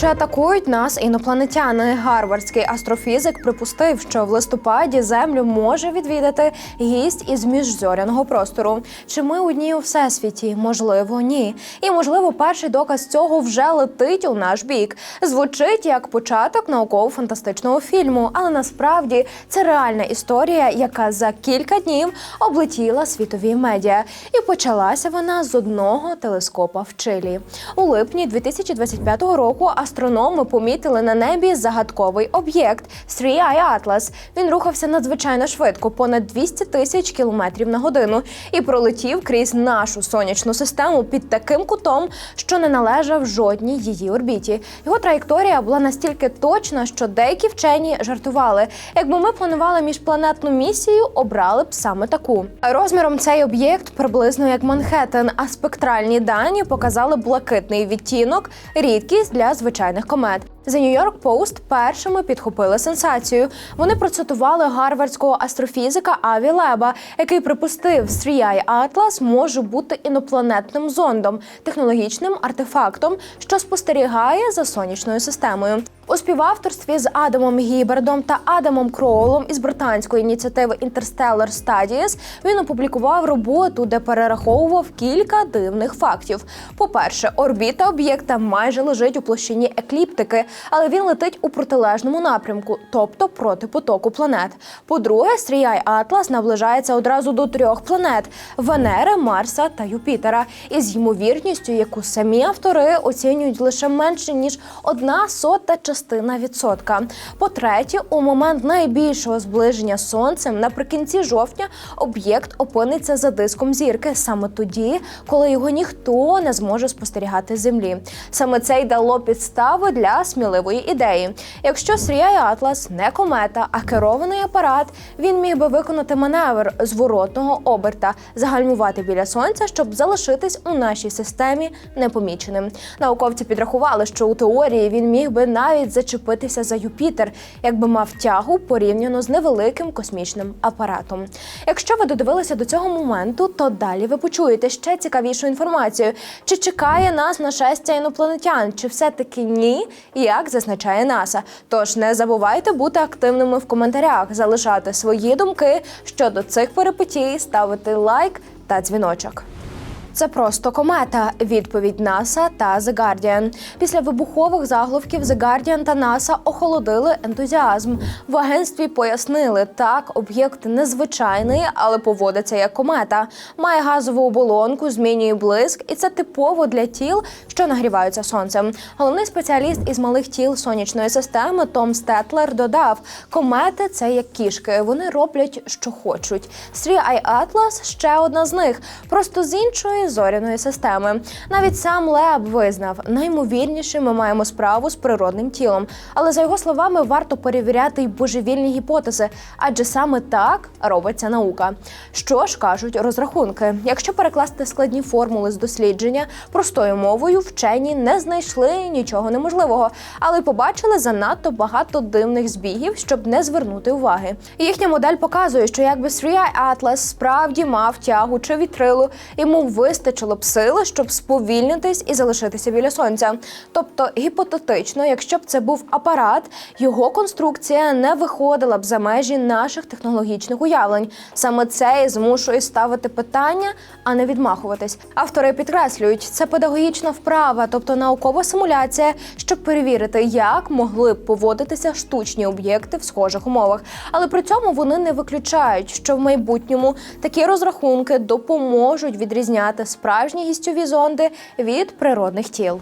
Чи атакують нас інопланетяни? Гарвардський астрофізик припустив, що в листопаді Землю може відвідати гість із міжзоряного простору. Чи ми одні у всесвіті? Можливо, ні. І можливо, перший доказ цього вже летить у наш бік. Звучить як початок науково-фантастичного фільму, але насправді це реальна історія, яка за кілька днів облетіла світові медіа. І почалася вона з одного телескопа в Чилі. У липні 2025 року астрономи помітили на небі загадковий об'єкт Three Eye Atlas. Він рухався надзвичайно швидко, понад 200 тисяч кілометрів на годину, і пролетів крізь нашу сонячну систему під таким кутом, що не належав жодній її орбіті. Його траєкторія була настільки точна, що деякі вчені жартували. Якби ми планували міжпланетну місію, обрали б саме таку. Розміром цей об'єкт приблизно як Манхеттен, а спектральні дані показали блакитний відтінок, рідкість для звичайних комет. The New York Post першими підхопили сенсацію. Вони процитували гарвардського астрофізика Аві Леба, який припустив, Eye Atlas може бути інопланетним зондом, технологічним артефактом, що спостерігає за сонячною системою. У співавторстві з Адамом Гібердом та Адамом Кроулом із британської ініціативи Interstellar Studies він опублікував роботу, де перераховував кілька дивних фактів. По-перше, орбіта об'єкта майже лежить у площині екліптики, але він летить у протилежному напрямку, тобто проти потоку планет. По-друге, Стріяй Атлас наближається одразу до трьох планет Венери, Марса та Юпітера, із ймовірністю, яку самі автори оцінюють лише менше ніж одна сота частина відсотка. По-третє, у момент найбільшого зближення з сонцем наприкінці жовтня об'єкт опиниться за диском зірки саме тоді, коли його ніхто не зможе спостерігати землі. Саме це й дало підстави для сміливої ідеї. Якщо Сріяй Атлас не комета, а керований апарат, він міг би виконати маневр зворотного оберта, загальмувати біля сонця, щоб залишитись у нашій системі непоміченим. Науковці підрахували, що у теорії він міг би навіть зачепитися за Юпітер, якби мав тягу порівняно з невеликим космічним апаратом. Якщо ви додивилися до цього моменту, то далі ви почуєте ще цікавішу інформацію: чи чекає нас нашестя інопланетян, чи все-таки ні, як зазначає НАСА. Тож не забувайте бути активними в коментарях, залишати свої думки щодо цих перипетій, ставити лайк та дзвіночок. Це просто комета. Відповідь НАСА та The Guardian. Після вибухових заголовків The Guardian та НАСА охолодили ентузіазм. В агентстві пояснили, так об'єкт незвичайний, але поводиться як комета. Має газову оболонку, змінює блиск, і це типово для тіл, що нагріваються сонцем. Головний спеціаліст із малих тіл сонячної системи Том Стетлер додав: комети це як кішки. Вони роблять, що хочуть. Three Eye Atlas – ще одна з них, просто з іншої зоряної системи. Навіть сам Леб визнав, наймовірніше ми маємо справу з природним тілом. Але за його словами, варто перевіряти й божевільні гіпотези, адже саме так робиться наука. Що ж кажуть розрахунки? Якщо перекласти складні формули з дослідження простою мовою, вчені не знайшли нічого неможливого, але побачили занадто багато дивних збігів, щоб не звернути уваги. Їхня модель показує, що якби Three Atlas справді мав тягу чи вітрилу, йому вистачило б сили, щоб сповільнитись і залишитися біля сонця. Тобто, гіпотетично, якщо б це був апарат, його конструкція не виходила б за межі наших технологічних уявлень. Саме це і змушує ставити питання, а не відмахуватись. Автори підкреслюють, це педагогічна вправа, тобто наукова симуляція, щоб перевірити, як могли б поводитися штучні об'єкти в схожих умовах. Але при цьому вони не виключають, що в майбутньому такі розрахунки допоможуть відрізняти справжні гістьові зонди від природних тіл.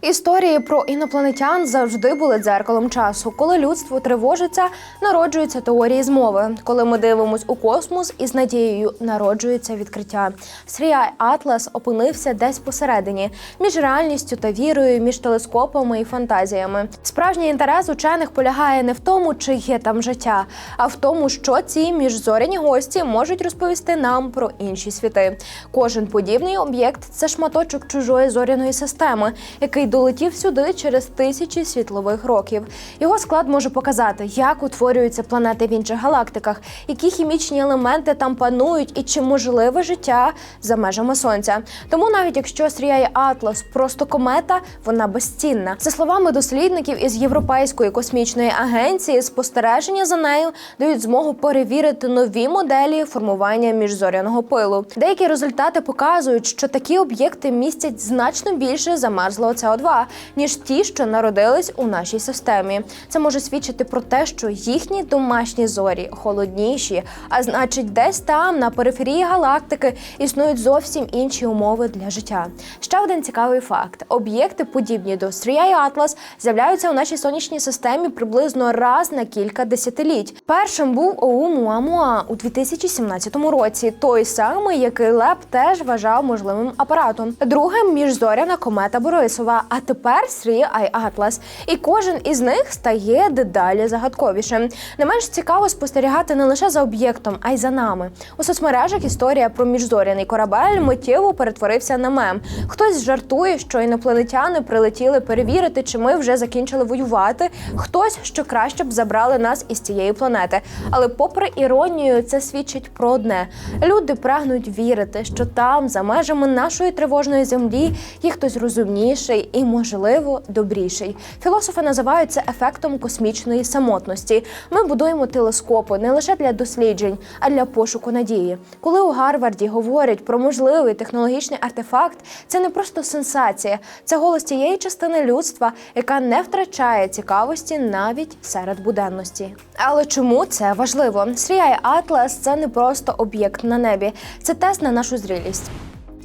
Історії про інопланетян завжди були дзеркалом часу. Коли людство тривожиться, народжуються теорії змови. Коли ми дивимось у космос, із надією народжується відкриття. Сріай Атлас опинився десь посередині між реальністю та вірою, між телескопами і фантазіями. Справжній інтерес учених полягає не в тому, чи є там життя, а в тому, що ці міжзоряні гості можуть розповісти нам про інші світи. Кожен подібний об'єкт це шматочок чужої зоряної системи, який долетів сюди через тисячі світлових років. Його склад може показати, як утворюються планети в інших галактиках, які хімічні елементи там панують і чи можливе життя за межами сонця. Тому навіть якщо сріяє Атлас просто комета, вона безцінна. За словами дослідників із Європейської космічної агенції, спостереження за нею дають змогу перевірити нові моделі формування міжзоряного пилу. Деякі результати показують, що такі об'єкти містять значно більше замерзлого СО2, ніж ті, що народились у нашій системі. Це може свідчити про те, що їхні домашні зорі холодніші, а значить, десь там, на периферії галактики, існують зовсім інші умови для життя. Ще один цікавий факт: об'єкти, подібні до Стрія і Атлас, з'являються у нашій сонячній системі приблизно раз на кілька десятиліть. Першим був Оумуамуа у 2017 році, той самий, який Леп теж вважав можливим апаратом. Другим міжзоряна комета Борисова, а тепер Срі Ай Атлас. І кожен із них стає дедалі загадковішим. Не менш цікаво спостерігати не лише за об'єктом, а й за нами. У соцмережах історія про міжзоряний корабель миттєво перетворився на мем. Хтось жартує, що інопланетяни прилетіли перевірити, чи ми вже закінчили воювати. Хтось, що краще б забрали нас із цієї планети. Але, попри іронію, це свідчить про одне: люди прагнуть вірити, що там, за межами нашої тривожної землі, є хтось розумніший і, можливо, добріший. Філософи називають це ефектом космічної самотності. Ми будуємо телескопи не лише для досліджень, а для пошуку надії. Коли у Гарварді говорять про можливий технологічний артефакт, це не просто сенсація, це голос тієї частини людства, яка не втрачає цікавості навіть серед буденності. Але чому це важливо? Сріяй Атлас це не просто об'єкт на небі, це тест на нашу зрілість.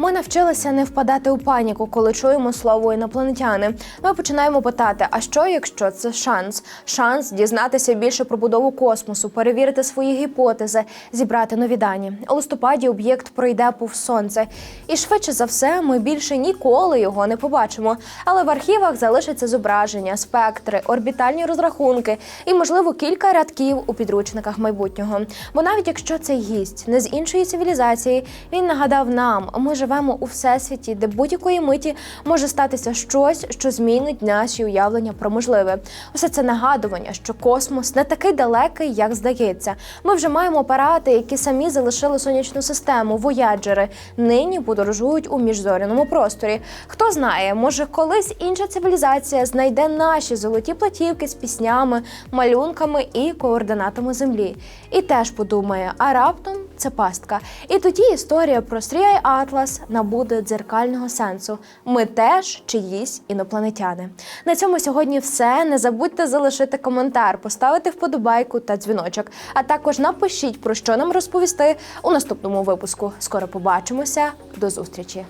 Ми навчилися не впадати у паніку, коли чуємо слово інопланетяни. Ми починаємо питати: а що, якщо це шанс? Шанс дізнатися більше про будову космосу, перевірити свої гіпотези, зібрати нові дані. У листопаді об'єкт пройде повз сонце, і швидше за все, ми більше ніколи його не побачимо. Але в архівах залишаться зображення, спектри, орбітальні розрахунки і, можливо, кілька рядків у підручниках майбутнього. Бо навіть якщо цей гість не з іншої цивілізації, він нагадав нам, ми живемо у всесвіті, де будь-якої миті може статися щось, що змінить наші уявлення про можливе. Усе це нагадування, що космос не такий далекий, як здається. Ми вже маємо апарати, які самі залишили сонячну систему, вояджери. Нині подорожують у міжзоряному просторі. Хто знає, може колись інша цивілізація знайде наші золоті платівки з піснями, малюнками і координатами землі. І теж подумає, а раптом це пастка. І тоді історія про Срія Атлас набуде дзеркального сенсу. Ми теж чиїсь інопланетяни. На цьому сьогодні все. Не забудьте залишити коментар, поставити вподобайку та дзвіночок. А також напишіть про що нам розповісти у наступному випуску. Скоро побачимося. До зустрічі!